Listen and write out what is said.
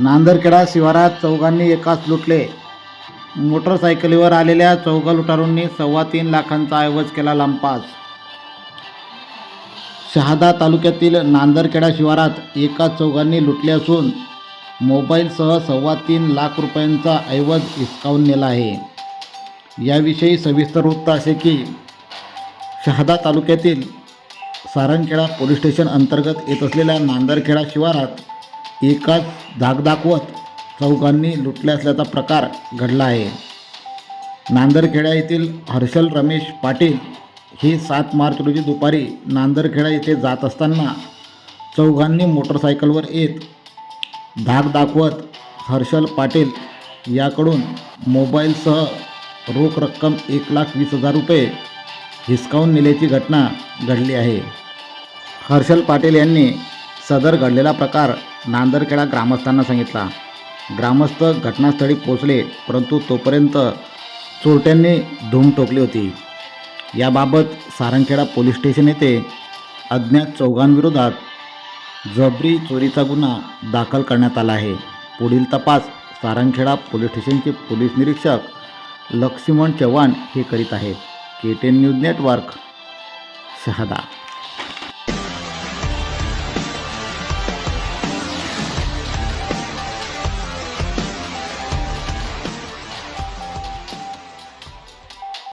नांदरखेडा शिवारात चौघांनी एकाच लुटले. मोटरसायकलीवर आलेल्या चौघा लुटारूंनी सव्वा तीन लाखांचा ऐवज केला लंपास शहादा तालुक्यातील नांदरखेडा शिवारात एकाच चौघांनी लुटले असून मोबाईलसह सव्वा तीन लाख रुपयांचा ऐवज हिसकावून नेला आहे. याविषयी सविस्तर वृत्त असे की शहादा तालुक्यातील सारंगखेडा पोलीस स्टेशन अंतर्गत येत असलेल्या नांदरखेडा शिवारात एकाच धाक दाखवत चौघांनी लुटले असल्याचा प्रकार घडला आहे. नांदरखेडा येथील हर्षल रमेश पाटील हे सात मार्च रोजी दुपारी नांदरखेडा येथे जात असताना चौघांनी मोटरसायकलवर येत धाक दाखवत हर्षल पाटील याकडून मोबाईलसह रोख रक्कम एक लाख वीस हजार रुपये हिसकावून नेल्याची घटना घडली आहे. हर्षल पाटील यांनी सदर घडलेला प्रकार नांदरखेडा ग्रामस्थांना सांगितला. ग्रामस्थ घटनास्थळी पोचले परंतु तोपर्यंत चोरट्यांनी धूम ठोकली होती. याबाबत सारंगखेडा पोलीस स्टेशन येथे अज्ञात चौघांविरोधात जबरी चोरीचा गुन्हा दाखल करण्यात आला आहे. पुढील तपास सारंगखेडा पोलीस स्टेशनचे पोलीस निरीक्षक लक्ष्मण चव्हाण हे करीत आहेत. K ten news network Shahada.